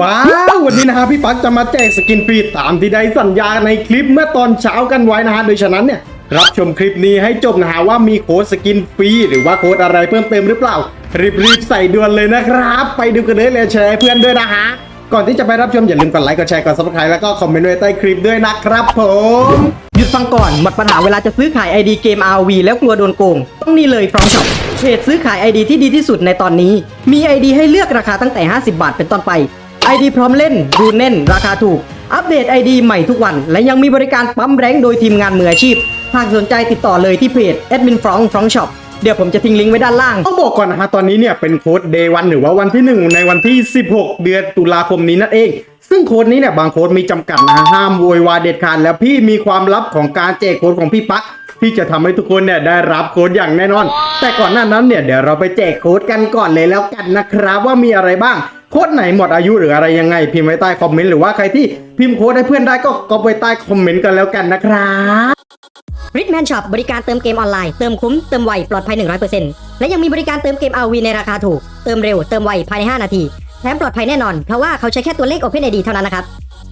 ว้าววันนี้นะฮะพี่ปักจะมาแจกสกินฟรีตามที่ได้สัญญาในคลิปเมื่อตอนเช้ากันไว้นะฮะโดยฉะนั้นเนี่ยรับชมคลิปนี้ให้จบนะฮะว่ามีโค้ดสกินฟรีหรือว่าโค้ดอะไรเพิ่มเติมหรือเปล่า รีบๆใส่ด่วนเลยนะครับ ไปดูกันเลยเลยแชร์เพื่อนด้วยนะฮะก่อนที่จะไปรับชมอย่าลืมกดไลค์กดแชร์กดซับสไครต์แล้วก็คอมเมนต์ไว้ใต้คลิปด้วยนะครับผมหยุดฟังก่อนหมดปัญหาเวลาจะซื้อขาย ID เกม RV แล้วกลัวโดนโกง ต้องนี่เลย From Shop เพจซื้อขาย ID ที่ดีที่สุดในตอนนี้ มี ID ให้เลือกราคาตั้งแต่ 50 บาทเป็นต้นไป ID พร้อมเล่นดูแน่น ราคาถูก อัปเดต ID ใหม่ทุกวัน และยังมีบริการปั๊มแรงโดยทีมงานมืออาชีพ หากสนใจติดต่อเลยที่เพจ Admin From From Shop เดี๋ยวผมจะทิ้งลิงก์ไว้ด้านล่าง ต้องบอกก่อนนะฮะตอนนี้เนี่ยเป็นโค้ด day 1หรือว่าวันที่ 1 ในวันที่ 16 เดือนตุลาคมนี้นั่นเอง ซึ่งโค้ดนี้เนี่ยบางโค้ดมีจำกัดนะฮะห้ามโวยวายเด็ดขาดแล้วพี่มีความลับของการแจกโค้ดของพี่ปั๊กที่จะทำให้ทุกคนเนี่ยได้รับโค้ดอย่างแน่นอน แต่ก่อนหน้านั้นเนี่ยเดี๋ยวเราไปแจกโค้ดกันก่อนเลยแล้วกันนะครับว่ามีอะไรบ้าง โค้ดไหนหมดอายุหรืออะไรยังไงพิมพ์ไว้ใต้คอมเมนต์หรือว่าใครที่พิมพ์โค้ดให้เพื่อนได้ก็ก๊อปไว้ใต้คอมเมนต์กันแล้วกันนะครับ r i c h m a n Shop บริการเติมเกมออนไลน์ เติมคุ้ม เติมไว ปลอดภัย 100%และยังมีบริการเติมเกม RV ในราคาถูก เติมเร็ว เติมไว ภายใน 5 นาที แถมปลอดภัยแน่นอน เพราะว่าเขาใช้แค่ตัวเลข OpenID เท่านั้นนะครับ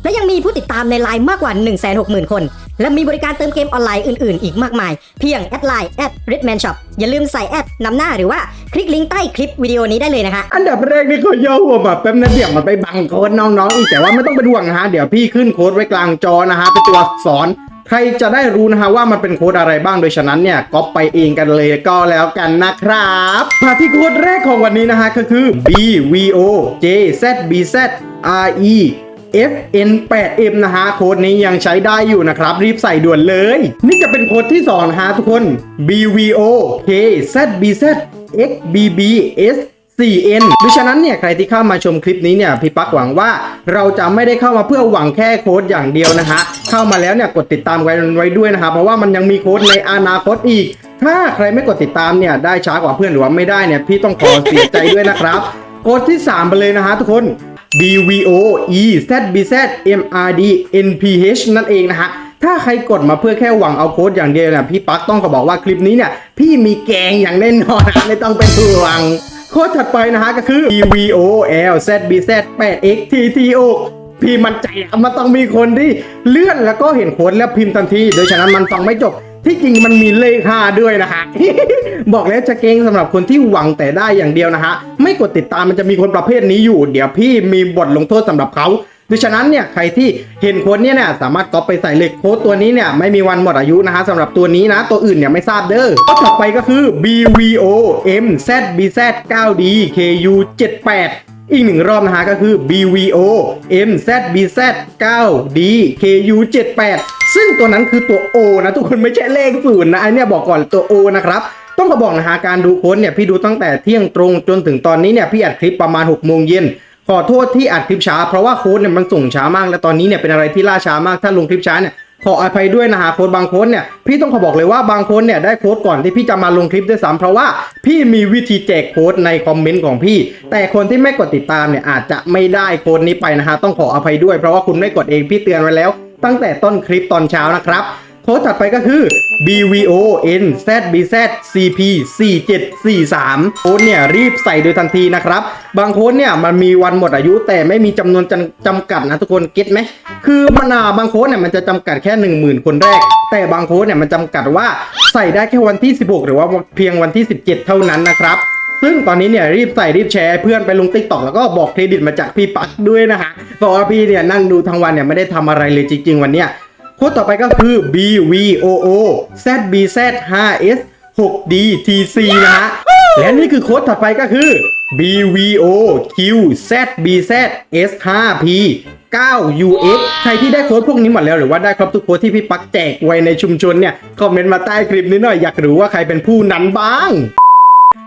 และยังมีผู้ติดตามในไลน์มากกว่า 160,000 คน และมีบริการเติมเกมออนไลน์อื่น ๆ อีกมากมาย เพียงแอดไลน์ at r i c h m a n Shop อย่าลืมใส่แอดนำหน้าหรือว่า คลิกลิงก์ใต้คลิปวิดีโอนี้ได้เลยนะคะ อันดับแรกนี่ขาย่อหัวแบบแป๊บนะเดี๋ยวมันไปบังโค้ดน้องๆอีกแต่ว่าไม่ต้องเป็นห่วงนะฮะเดี๋ยวพี่ขึ้นโค้ดไว้กลางจอนะฮะเป็นตัวอักษรใครจะได้รู้นะฮะว่ามันเป็นโค้ดอะไรบ้างโดยฉะนั้นเนี่ยก๊อปไปเองกันเลยก็แล้วกันนะครับมาที่โค้ดแรกของวันนี้นะฮะก็คือ B V O J Z B Z R E FN8M นะฮะโค้ดนี้ยังใช้ได้อยู่นะครับ รีบใส่ด่วนเลย นี่จะเป็นโค้ดที่ 2 นะฮะทุกคน BVO KZBZ XBBS 4N ดังฉะนั้นเนี่ยใครที่เข้ามาชมคลิปนี้เนี่ยพี่ปักหวังว่าเราจะไม่ได้เข้ามาเพื่อหวังแค่โค้ดอย่างเดียวนะฮะเข้ามาแล้วเนี่ยกดติดตามไว้ไว้ด้วยนะครับเพราะว่ามันยังมีโค้ดในอนาคตอีก ถ้าใครไม่กดติดตามเนี่ยได้ช้ากว่าเพื่อนหรือว่าไม่ได้เนี่ยพี่ต้องขอเสียใจด้วยนะครับโค้ดที่ 3 ไปเลยนะฮะทุกคน BVO EZBZ MRD NPH นั่นเองนะฮะ ถ้าใครกดมาเพื่อแค่หวังเอาโค้ดอย่างเดียวเนี่ยพี่ปักต้องขอบอกว่าคลิปนี้เนี่ยพี่มีแกงอย่างแน่นอนนะไม่ต้องเป็นห่วงโค้ดถัดไปนะฮะก็คือ BVO LZBZ 8X TTO พี่มันใจอะมันต้องมีคนที่เลื่อนแล้วก็เห็นโค้ดแล้วพิมพ์ทันที โดยฉะนั้นมันฟังไม่จบที่จริงมันมีเลขห้าด้วยนะฮะ บอกแล้วจะเก่งสำหรับคนที่หวังแต่ได้อย่างเดียวนะฮะ ไม่กดติดตามมันจะมีคนประเภทนี้อยู่ เดี๋ยวพี่มีบทลงโทษสำหรับเขา ดังฉะนั้นเนี่ยใครที่เห็นโค้ดเนี่ยเนี่ยสามารถก๊อปไปใส่เลยโค้ดตัวนี้เนี่ยไม่มีวันหมดอายุนะฮะสำหรับตัวนี้นะตัวอื่นเนี่ยไม่ทราบเด้อก็ถัดไปก็คือ BVO MZBZ 9D KU 78อีกหนึ่งรอบนะฮะก็คือ BVO MZBZ 9D KU 78ซึ่งตัวนั้นคือตัว O นะทุกคนไม่ใช่เลขศูนย์นะไอเนี่ยบอกก่อนตัว O นะครับต้องขอบอกนะฮะการดูโค้ดเนี่ยพี่ดูตั้งแต่เที่ยงตรงจนถึงตอนนี้เนี่ยพี่อัดคลิปประมาณ6โมงเย็น ขอโทษที่อัดคลิปช้า เพราะว่าโค้ดเนี่ยมันส่งช้ามาก และตอนนี้เนี่ยเป็นอะไรที่ล่าช้ามากถ้าลงคลิปช้าเนี่ยขออภัยด้วยนะฮะโค้ดบางโค้ดเนี่ยพี่ต้องขอบอกเลยว่าบางโค้ดเนี่ยได้โค้ดก่อนที่พี่จะมาลงคลิปด้วยซ้ำเพราะว่าพี่มีวิธีแจกโค้ดในคอมเมนต์ของพี่ แต่คนที่ไม่กดติดตามเนี่ยอาจจะไม่ได้โค้ดนี้ไปนะฮะต้องขออภัยด้วยเพราะว่าคุณไม่กดเองพี่เตือนไว้แล้ว ตั้งแต่ต้นคลิปตอนเช้านะครับ โค้ดถัดไปก็คือ BVO NZBZ CP 4743โค้ดเนี่ยรีบใส่โดยทันทีนะครับ บางโค้ดเนี่ยมันมีวันหมดอายุแต่ไม่มีจำนวนจำจำกัดนะทุกคนเก็ตไหม คือมันอ่าบางโค้ดเนี่ยมันจะจำกัดแค่ 10,000 คนแรก แต่บางโค้ดเนี่ยมันจำกัดว่าใส่ได้แค่วันที่ 16 หรือว่าเพียงวันที่ 17 เท่านั้นนะครับซึ่งตอนนี้เนี่ยรีบใส่รีบแชร์เพื่อนไปลงติ๊กต็อกแล้วก็บอกเครดิตมาจากพี่ปั๊กด้วยนะฮะเพราะว่าพี่เนี่ยนั่งดูทั้งวันเนี่ยไม่ได้ทำอะไรเลยจริง ๆ วันเนี้ย ค้ดต่อไปก็คือ BVOO ZBZ 5S 6D TC นะฮะ และนี่คือโค้ดถัดไปก็คือ BVO QZBZ S5P 9UX ใครที่ได้โค้ดพวกนี้หมดแล้วหรือว่าได้ครบทุกโค้ดที่พี่ปักแจกไว้ในชุมชนเนี่ย คอมเมนต์มาใต้คลิปนี้หน่อยอยากรู้ว่าใครเป็นผู้นั้นบ้าง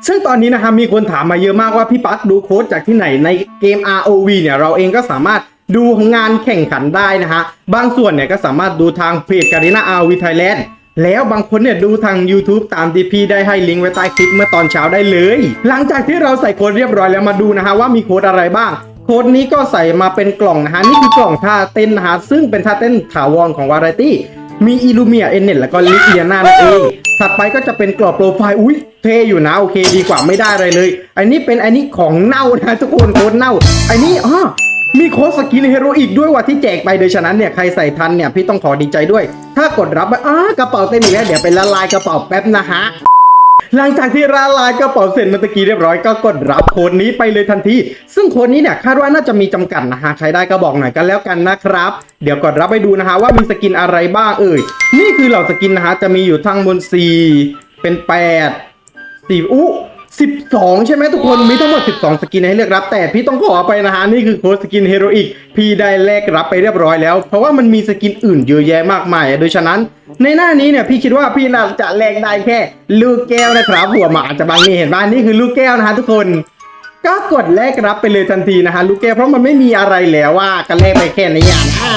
ซึ่งตอนนี้นะครับมีคนถามมาเยอะมากว่าพี่ปักดูโค้ดจากที่ไหนในเกม ROV เนี่ยเราเองก็สามารถ ดูงานแข่งขันได้นะฮะ บางส่วนเนี่ยก็สามารถดูทางเพจการินา ROV Thailand แล้วบางคนเนี่ยดูทาง YouTube ตามที่พี่ได้ให้ลิงก์ไว้ใต้คลิปเมื่อตอนเช้าได้เลย หลังจากที่เราใส่โค้ดเรียบร้อยแล้วมาดูนะฮะว่ามีโค้ดอะไรบ้าง โค้ดนี้ก็ใส่มาเป็นกล่องนะฮะ นี่คือกล่องท่าเต้นนะฮะ ซึ่งเป็นท่าเต้นถาวรของวาไรตี้ มีอิลูเมียเอเน็ตแล้วก็ลิเลียนานั่นเอง ถัดไปก็จะเป็นกรอบโปรไฟล์ อุ้ยเทอยู่นะ โอเคดีกว่าไม่ได้อะไรเลย อันนี้เป็นอันนี้ของเน่านะทุกคนโคตรเน่า อันนี้อ๋อ มีโค้ดสกินเฮโรอีกด้วยว่ะที่แจกไปโดยฉะนั้นเนี่ยใครใส่ทันเนี่ยพี่ต้องขอดีใจด้วย ถ้ากดรับไปอ้ากระเป๋าเต็มอีกแล้วเดี๋ยวไปละลายกระเป๋าแป๊บนะฮะหลังจากที่ละลายกระเป๋าเสร็จเมื่อกี้เรียบร้อยก็กดรับโค้ดนี้ไปเลยทันที ซึ่งโค้ดนี้เนี่ยคาดว่าน่าจะมีจำกัดนะฮะใครได้ก็บอกหน่อยกันแล้วกันนะครับ เดี๋ยวกดรับไปดูนะฮะว่ามีสกินอะไรบ้างเอ่ย นี่คือเหล่าสกินนะฮะจะมีอยู่ทั้งบน 4 เป็น8สี่อู้ สิบสองใช่ไหมทุกคนมีทั้งหมด 12 สกินให้เลือกรับ แต่พี่ต้องขอไปนะฮะ นี่คือโค้ดสกินเฮโรอีกพี่ได้แลกรับไปเรียบร้อยแล้ว เพราะว่ามันมีสกินอื่นเยอะแยะมากมาย โดยฉะนั้นในหน้านี้เนี่ยพี่คิดว่าพี่น่าจะแลกได้แค่ ลูกแก้วนะครับหัวหมาอาจจะบางนี่เห็นบ้านนี่คือลูกแก้วนะฮะทุกคน ก็กดแลกรับไปเลยทันทีนะฮะลูกแก้วเพราะมันไม่มีอะไรแล้วว่าก็แลกไปแค่นี้อย่างอ่า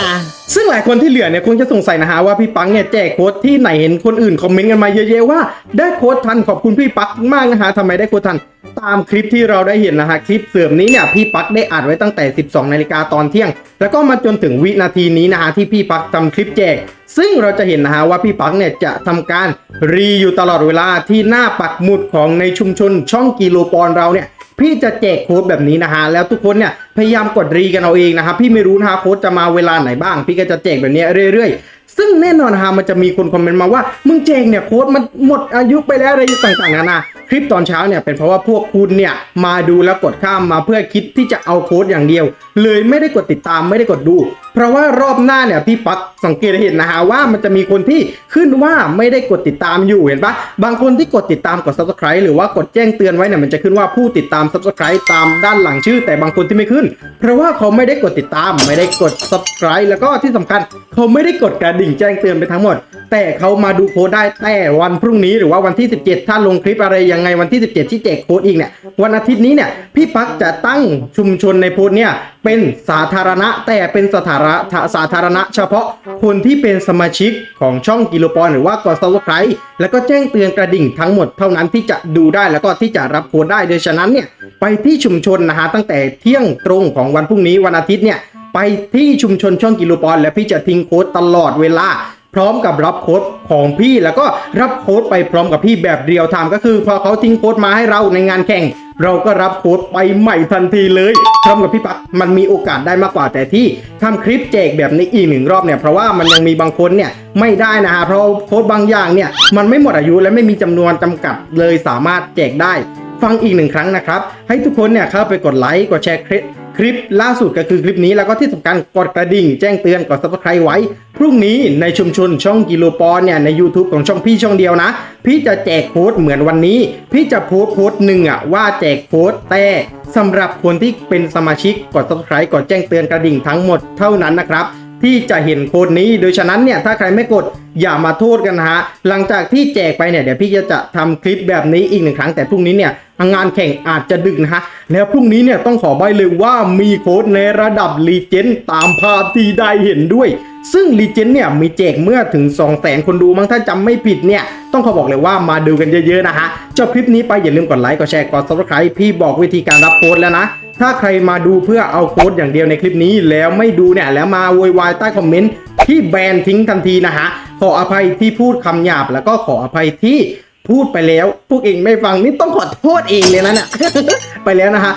ซึ่งหลายคนที่เหลือเนี่ยคงจะสงสัยนะฮะว่าพี่ปังเนี่ยแจกโค้ดที่ไหนเห็นคนอื่นคอมเมนต์กันมาเยอะๆว่าได้โค้ดทันขอบคุณพี่ปักมากนะฮะทำไมได้โค้ดทันตามคลิปที่เราได้เห็นนะฮะคลิปเสริมนี้เนี่ยพี่ปักได้อัดไว้ตั้งแต่ 12นาฬิกาตอนเที่ยง แล้วก็มาจนถึงวินาทีนี้นะฮะที่พี่ปักทำคลิปแจก ซึ่งเราจะเห็นนะฮะว่าพี่ปักเนี่ยจะทำการรีอยู่ตลอดเวลาที่หน้าปักหมุดของในชุมชนช่องกิโลปอนเราเนี่ย พี่จะแจกโค้ดแบบนี้นะฮะแล้วทุกคนเนี่ยพยายามกดรีกันเอาเองนะครับพี่ไม่รู้นะฮะโค้ดจะมาเวลาไหนบ้าง พี่ก็จะแจกแบบนี้เรื่อยๆ ซึ่งแน่นอนฮะมันจะมีคนคอมเมนต์มาว่ามึงแจกเนี่ยโค้ดมันหมดอายุไปแล้วอะไรต่างๆนานาคลิปตอนเช้าเนี่ยเป็นเพราะว่าพวกคุณเนี่ยมาดูแล้วกดข้ามมาเพื่อคิดที่จะเอาโค้ดอย่างเดียว เลยไม่ได้กดติดตามไม่ได้กดดูเพราะว่ารอบหน้าเนี่ยพี่ปักสังเกตเห็นนะฮะว่ามันจะมีคนที่ขึ้นว่าไม่ได้กดติดตามอยู่เห็นปะบางคนที่กดติดตามกด subscribe หรือว่ากดแจ้งเตือนไว้เนี่ยมันจะขึ้นว่าผู้ติดตาม subscribe ตามด้านหลังชื่อ แต่บางคนที่ไม่ขึ้น เพราะว่าเขาไม่ได้กดติดตามไม่ได้กด subscribe แล้วก็ที่สำคัญ เขาไม่ได้กดกระดิ่งแจ้งเตือนไปทั้งหมด แต่เขามาดูโค้ดได้แต่วันพรุ่งนี้หรือว่าวันที่ 17 ถ้าลงคลิปอะไรยังไงวันที่ 17 ที่แจกโค้ดอีกเนี่ยวันอาทิตย์นี้เนี่ยพี่ปักจะตั้งชุมชนในโพสต์เนี่ยเป็นสาธารณะแต่เป็นสาธารณะสาธารณะ เฉพาะคนที่เป็นสมาชิกของช่องกิโลปอนหรือว่ากด subscribe แล้วก็แจ้งเตือนกระดิ่งทั้งหมดเท่านั้นที่จะดูได้แล้วก็ที่จะรับโค้ดได้โดยฉะนั้นเนี่ยไปที่ชุมชนนะฮะตั้งแต่เที่ยงตรงของวันพรุ่งนี้วันอาทิตย์เนี่ยไปที่ชุมชนช่องกิโลปอน และพี่จะทิ้งโค้ดตลอดเวลา พร้อมกับรับโค้ดของพี่แล้วก็รับโค้ดไปพร้อมกับพี่แบบเรียลไทม์ก็คือ พอเขาทิ้งโค้ดมาให้เราในงานแข่ง เราก็รับโค้ดไปใหม่ทันทีเลยพร้อมกับพี่ปักมันมีโอกาสได้มากกว่าแต่ที่ทำคลิปแจกแบบนี้อีกหนึ่งรอบเนี่ยเพราะว่ามันยังมีบางคนเนี่ยไม่ได้นะฮะเพราะโค้ดบางอย่างเนี่ยมันไม่หมดอายุและไม่มีจำนวนจำกัดเลยสามารถแจกได้ ฟังอีกหนึ่งครั้งนะครับ ให้ทุกคนเนี่ยเข้าไปกดไลค์กดแชร์คลิป คลิปล่าสุดก็คือคลิปนี้แล้วก็ที่สำคัญกดกระดิ่งแจ้งเตือนกด subscribe ไว้ พรุ่งนี้ในชุมชนช่องกิโลปอนเนี่ยใน YouTube ของช่องพี่ช่องเดียวนะ พี่จะแจกโค้ดเหมือนวันนี้ พี่จะโพสต์โพสหนึ่งอะว่าแจกโค้ดแต่สำหรับคนที่เป็นสมาชิกกด subscribe กดแจ้งเตือนกระดิ่งทั้งหมดเท่านั้นนะครับ ที่จะเห็นโค้ดนี้ โดยฉะนั้นเนี่ยถ้าใครไม่กดอย่ามาโทษกันนะฮะหลังจากที่แจกไปเนี่ยเดี๋ยวพี่จะจะทำคลิปแบบนี้อีกหนึ่งครั้งแต่พรุ่งนี้เนี่ยงานแข่งอาจจะดึกนะฮะแล้วพรุ่งนี้เนี่ยต้องขอใบเลยว่ามีโค้ดในระดับลีเจนตามภาพที่ได้เห็นด้วย ซึ่งลีเจนเนี่ยมีแจกเมื่อถึง 2 0 0 0 0 0คนดูมั้งถ้าจำไม่ผิดเนี่ย ต้องขอบอกเลยว่ามาดูกันเยอะๆนะฮะจบคลิปนี้ไปอย่าลืมกดไลค์กดแชร์กด subscribe พี่บอกวิธีการรับโค้ดแล้วนะ ถ้าใครมาดูเพื่อเอาโค้ดอย่างเดียวในคลิปนี้แล้วไม่ดูเนี่ยแล้วมาโวยวายใต้คอมเมนต์ที่แบนทิ้งทันทีนะฮะขออภัยที่พูดคำหยาบแล้วก็ขออภัยที่พูดไปแล้ว พวกเองไม่ฟังนี่ต้องขอโทษเองเลยนะเนี่ยไปแล้วนะฮะ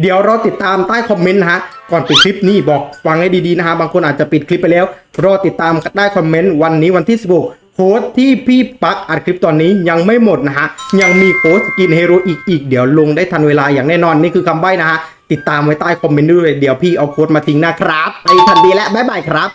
เดี๋ยวเราติดตามใต้คอมเมนต์นะฮะก่อนปิดคลิปนี้บอกฟังให้ดีๆนะฮะบางคนอาจจะปิดคลิปไปแล้ว รอติดตามใต้คอมเมนต์วันนี้วันที่16โค้ดที่พี่ปักอัดคลิปตอนนี้ยังไม่หมดนะฮะยังมีโค้ดสกินเฮโร่อีกอีกเดี๋ยวลงได้ทันเวลาอย่างแน่นอนนี่คือคำใบ้นะฮะติดตามไว้ใต้คอมเมนต์ด้วยเดี๋ยวพี่เอาโค้ดมาทิ้งนะครับไปทันทีแล้วบ๊ายบายครับ